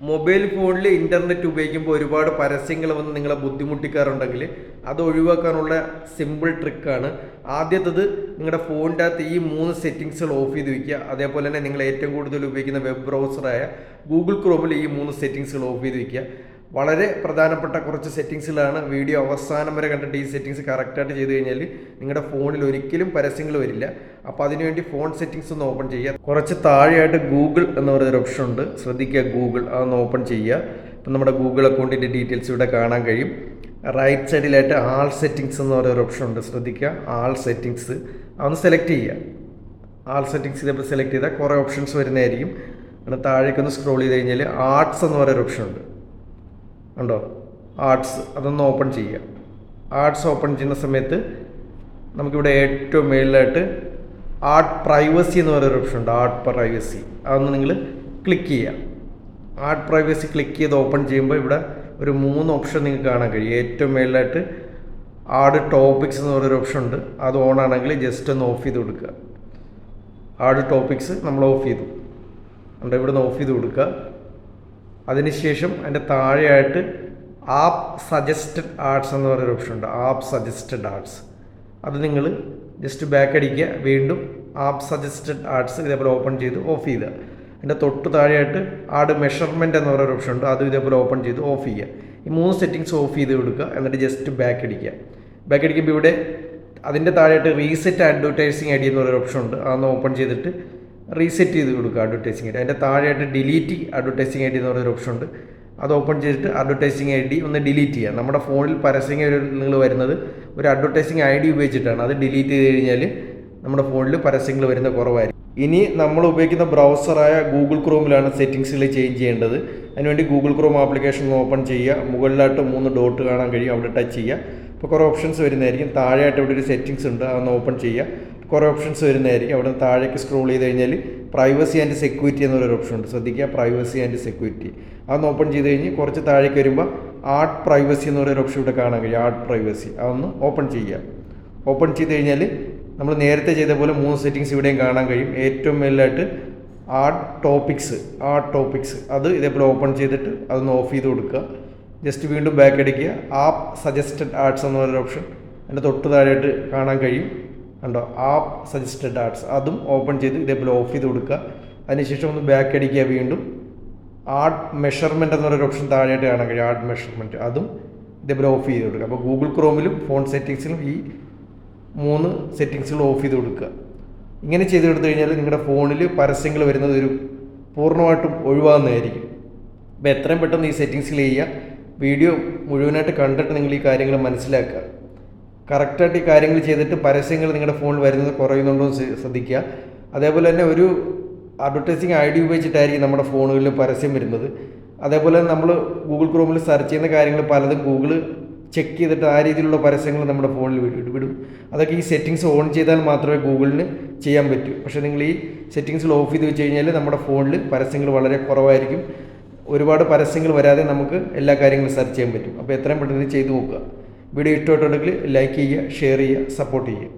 Mobile ഫോണിൽ internet ഉപയോഗിക്കുമ്പോൾ ഒരുപാട് പരസ്യങ്ങൾ വന്ന് നിങ്ങളെ ബുദ്ധിമുട്ടിക്കാറുണ്ടെങ്കിൽ അത് ഒഴിവാക്കാനുള്ള സിമ്പിൾ ട്രിക്കാണ് ആദ്യത്തത് നിങ്ങളുടെ ഫോണിന്റെ അകത്ത് ഈ മൂന്ന് സെറ്റിങ്സുകൾ ഓഫ് ചെയ്ത് വയ്ക്കുക അതേപോലെ തന്നെ നിങ്ങൾ ഏറ്റവും കൂടുതൽ ഉപയോഗിക്കുന്ന വെബ് ബ്രൗസറായ ഗൂഗിൾ ക്രോമിൽ ഈ മൂന്ന് സെറ്റിങ്സുകൾ ഓഫ് ചെയ്ത് വയ്ക്കുക വളരെ പ്രധാനപ്പെട്ട കുറച്ച് സെറ്റിങ്സിലാണ് വീഡിയോ അവസാനം വരെ കണ്ടിട്ട് ഈ സെറ്റിങ്സ് കറക്റ്റായിട്ട് ചെയ്ത് കഴിഞ്ഞാൽ നിങ്ങളുടെ ഫോണിൽ ഒരിക്കലും പരസ്യങ്ങൾ വരില്ല. അപ്പോൾ അതിനുവേണ്ടി ഫോൺ സെറ്റിങ്സ് ഒന്ന് ഓപ്പൺ ചെയ്യുക. കുറച്ച് താഴെയായിട്ട് ഗൂഗിൾ എന്ന് പറയുന്നൊരു ഓപ്ഷൻ ഉണ്ട്. ശ്രദ്ധിക്കുക ഗൂഗിൾ അതൊന്ന് ഓപ്പൺ ചെയ്യുക. ഇപ്പം നമ്മുടെ ഗൂഗിൾ അക്കൗണ്ടിന്റെ ഡീറ്റെയിൽസ് ഇവിടെ കാണാൻ കഴിയും. റൈറ്റ് സൈഡിലായിട്ട് ആൾ സെറ്റിങ്സ് എന്ന് പറയുന്ന ഓപ്ഷൻ ഉണ്ട്. ശ്രദ്ധിക്കുക. ആൾ സെറ്റിങ്സ് അതൊന്ന് സെലക്ട് ചെയ്യുക. ആൾ സെറ്റിങ്സ് ഇതേപോലെ സെലക്ട് ചെയ്താൽ കുറേ ഓപ്ഷൻസ് വരുന്നതായിരിക്കും. അങ്ങനെ താഴേക്കൊന്ന് സ്ക്രോൾ ചെയ്ത് കഴിഞ്ഞാൽ ആർട്സ് എന്ന് പറയുന്ന ഒരു ഓപ്ഷൻ ഉണ്ട്. ഉണ്ടോ ആർട്സ് അതൊന്ന് ഓപ്പൺ ചെയ്യുക ആർട്സ് ഓപ്പൺ ചെയ്യുന്ന സമയത്ത് നമുക്കിവിടെ ഏറ്റവും മേളിലായിട്ട് ആർട്ട് പ്രൈവസി എന്ന് പറയുന്ന ഓപ്ഷൻ ഉണ്ട്. ആർട്ട് പ്രൈവസി അതൊന്ന് നിങ്ങൾ ക്ലിക്ക് ചെയ്യുക ആർട്ട് പ്രൈവസി ക്ലിക്ക് ചെയ്ത് ഓപ്പൺ ചെയ്യുമ്പോൾ ഇവിടെ ഒരു മൂന്ന് ഓപ്ഷൻ നിങ്ങൾക്ക് കാണാൻ കഴിയും. ഏറ്റവും മേളിലായിട്ട് ആഡ് ടോപ്പിക്സ് എന്ന് പറയുന്ന ഓപ്ഷൻ ഉണ്ട്. അത് ഓൺ ആണെങ്കിൽ ജസ്റ്റ് ഒന്ന് ഓഫ് ചെയ്ത് കൊടുക്കുക. ആഡ് ടോപ്പിക്സ് നമ്മൾ ഓഫ് ചെയ്തു. ഉണ്ട് ഇവിടെ നിന്ന് ഓഫ് ചെയ്ത് കൊടുക്കുക. അതിനുശേഷം അതിന്റെ താഴെയായിട്ട് ആപ്പ് സജസ്റ്റഡ് ആർട്സ് എന്ന് പറയുന്ന ഓപ്ഷൻ ഉണ്ട്. App suggested ads. അത് നിങ്ങൾ ജസ്റ്റ് ബാക്ക് അടിക്കുക. വീണ്ടും ആപ്പ് സജസ്റ്റഡ് ആർട്സ് ഇതേപോലെ ഓപ്പൺ ചെയ്ത് ഓഫ് ചെയ്യുക. അതിന്റെ തൊട്ട് താഴെയായിട്ട് ആഡ് മെഷർമെന്റ് എന്ന് പറയുന്ന ഓപ്ഷൻ ഉണ്ട്. അതും ഇതേപോലെ ഓപ്പൺ ചെയ്ത് ഓഫ് ചെയ്യുക. ഈ മൂന്ന് സെറ്റിങ്സ് ഓഫ് ചെയ്ത് കൊടുക്കുക. എന്നിട്ട് ജസ്റ്റ് ബാക്ക് അടിക്കുക. ബാക്ക് അടിക്കുമ്പോൾ ഇവിടെ അതിന്റെ താഴെയായിട്ട് റീസെറ്റ് അഡ്വർടൈസിങ് ഐ ഡി എന്ന് പറയുന്ന ഓപ്ഷൻ ഉണ്ട്. അതൊന്ന് ഓപ്പൺ ചെയ്തിട്ട് റീസെറ്റ് ചെയ്ത് കൊടുക്കുക അഡ്വർടൈസിങ് ഐ ഡി. അതിന്റെ താഴെയായിട്ട് ഡിലീറ്റ് അഡ്വർടൈസിങ് ഐ ഡി എന്ന് പറയുന്നൊരു ഓപ്ഷൻ ഉണ്ട്. അത് ഓപ്പൺ ചെയ്തിട്ട് അഡ്വർടൈസിങ് ഐ ഡി ഒന്ന് ഡിലീറ്റ് ചെയ്യുക. നമ്മുടെ ഫോണിൽ പരസ്യങ്ങൾ നിങ്ങൾ വരുന്നത് ഒരു അഡ്വർടൈസിങ് ഐ ഡി ഉപയോഗിച്ചിട്ടാണ്. അത് ഡിലീറ്റ് ചെയ്ത് കഴിഞ്ഞാൽ നമ്മുടെ ഫോണിൽ പരസ്യങ്ങൾ വരുന്ന കുറവായിരിക്കും. ഇനി നമ്മൾ ഉപയോഗിക്കുന്ന ബ്രൗസറായ ഗൂഗിൾ ക്രോമിലാണ് സെറ്റിങ്സിൽ ചേഞ്ച് ചെയ്യേണ്ടത്. അതിനുവേണ്ടി ഗൂഗിൾ ക്രോം ആപ്ലിക്കേഷൻ ഓപ്പൺ ചെയ്യുക. മുകളിലായിട്ട് മൂന്ന് ഡോട്ട് കാണാൻ കഴിയും. അവിടെ ടച്ച് ചെയ്യുക. അപ്പോൾ കുറേ ഓപ്ഷൻസ് വരുന്നതായിരിക്കും. താഴെയായിട്ട് ഇവിടെ ഒരു സെറ്റിംഗ്സ് ഉണ്ട്. അതൊന്ന് ഓപ്പൺ ചെയ്യുക. കുറേ ഓപ്ഷൻസ് വരുന്നതായിരിക്കും. അവിടെ താഴേക്ക് സ്ക്രോൾ ചെയ്ത് കഴിഞ്ഞാൽ പ്രൈവസി ആൻഡ് സെക്യൂരിറ്റി എന്നൊരു ഓപ്ഷൻ ഉണ്ട്. ശ്രദ്ധിക്കുക. പ്രൈവസി ആൻഡ് സെക്യൂരിറ്റി അതൊന്ന് ഓപ്പൺ ചെയ്ത് കഴിഞ്ഞ് കുറച്ച് താഴേക്ക് വരുമ്പോൾ ആർട്ട് പ്രൈവസി എന്നൊരു ഓപ്ഷൻ ഇവിടെ കാണാൻ കഴിയും. ആർട്ട് പ്രൈവസി അതൊന്ന് ഓപ്പൺ ചെയ്യുക. ഓപ്പൺ ചെയ്ത് കഴിഞ്ഞാൽ നമ്മൾ നേരത്തെ ചെയ്ത പോലെ മൂന്ന് സെറ്റിങ്സ് ഇവിടെയും കാണാൻ കഴിയും. ഏറ്റവും മേലിലായിട്ട് ആർട്ട് ടോപ്പിക്സ് ആ ടോപ്പിക്സ് അത് ഇതേപോലെ ഓപ്പൺ ചെയ്തിട്ട് അതൊന്ന് ഓഫ് ചെയ്ത് കൊടുക്കുക. ജസ്റ്റ് വീണ്ടും ബാക്ക് അടിക്കുക. ആ സജസ്റ്റഡ് ആർട്സ് എന്ന് പറയുന്ന ഓപ്ഷൻ എന്റെ തൊട്ട് താഴെയായിട്ട് കാണാൻ കഴിയും. കണ്ടോ? ആ സജസ്റ്റഡ് ആർട്സ് അതും ഓപ്പൺ ചെയ്ത് ഇതേപോലെ ഓഫ് ചെയ്ത് കൊടുക്കുക. അതിനുശേഷം ഒന്ന് ബാക്ക് അടിക്കുക വീണ്ടും. ആർട്ട് മെഷർമെന്റ് എന്ന് പറയുന്ന ഓപ്ഷൻ താഴെയായിട്ട് കാണാൻ കഴിയും. ആർട്ട് മെഷർമെന്റ് അതും ഇതേപോലെ ഓഫ് ചെയ്ത് കൊടുക്കുക. അപ്പോൾ ഗൂഗിൾ ക്രോമിലും ഫോൺ സെറ്റിങ്സിലും ഈ മൂന്ന് സെറ്റിങ്സുകൾ ഓഫ് ചെയ്ത് കൊടുക്കുക. ഇങ്ങനെ ചെയ്ത് കൊടുത്തു കഴിഞ്ഞാൽ നിങ്ങളുടെ ഫോണിൽ പരസ്യങ്ങൾ വരുന്നത് ഒരു പൂർണമായിട്ടും ഒഴിവാകുന്നതായിരിക്കും. അപ്പോൾ എത്രയും പെട്ടെന്ന് ഈ സെറ്റിങ്സിൽ ചെയ്യുക. വീഡിയോ മുഴുവനായിട്ട് കണ്ടിട്ട് നിങ്ങൾ ഈ കാര്യങ്ങൾ മനസ്സിലാക്കുക. കറക്റ്റായിട്ട് ഈ കാര്യങ്ങൾ ചെയ്തിട്ട് പരസ്യങ്ങൾ നിങ്ങളുടെ ഫോണിൽ വരുന്നത് കുറയുന്നുണ്ടോ എന്ന് ശ്രദ്ധിക്കുക. അതേപോലെ തന്നെ ഒരു അഡ്വർടൈസിങ് ഐ ഡി ഉപയോഗിച്ചിട്ടായിരിക്കും നമ്മുടെ ഫോണുകളിൽ പരസ്യം വരുന്നത്. അതേപോലെ നമ്മൾ ഗൂഗിൾ ക്രോമിൽ സെർച്ച് ചെയ്യുന്ന കാര്യങ്ങൾ പലതും ഗൂഗിൾ ചെക്ക് ചെയ്തിട്ട് ആ രീതിയിലുള്ള പരസ്യങ്ങൾ നമ്മുടെ ഫോണിൽ വിടും വിടും. അതൊക്കെ ഈ സെറ്റിങ്സ് ഓൺ ചെയ്താൽ മാത്രമേ ഗൂഗിളിന് ചെയ്യാൻ പറ്റൂ. പക്ഷേ നിങ്ങൾ ഈ സെറ്റിങ്സിൽ ഓഫ് ചെയ്ത് വെച്ച് കഴിഞ്ഞാൽ നമ്മുടെ ഫോണിൽ പരസ്യങ്ങൾ വളരെ കുറവായിരിക്കും. ഒരുപാട് പരസ്യങ്ങൾ വരാതെ നമുക്ക് എല്ലാ കാര്യങ്ങളും സെർച്ച് ചെയ്യാൻ പറ്റും. അപ്പോൾ എത്രയും പെട്ടെന്ന് ചെയ്തു നോക്കുക. വീഡിയോ ഇഷ്ടമായിട്ടുണ്ടെങ്കിൽ ലൈക്ക് ചെയ്യുക ഷെയർ ചെയ്യുക സപ്പോർട്ട് ചെയ്യുക.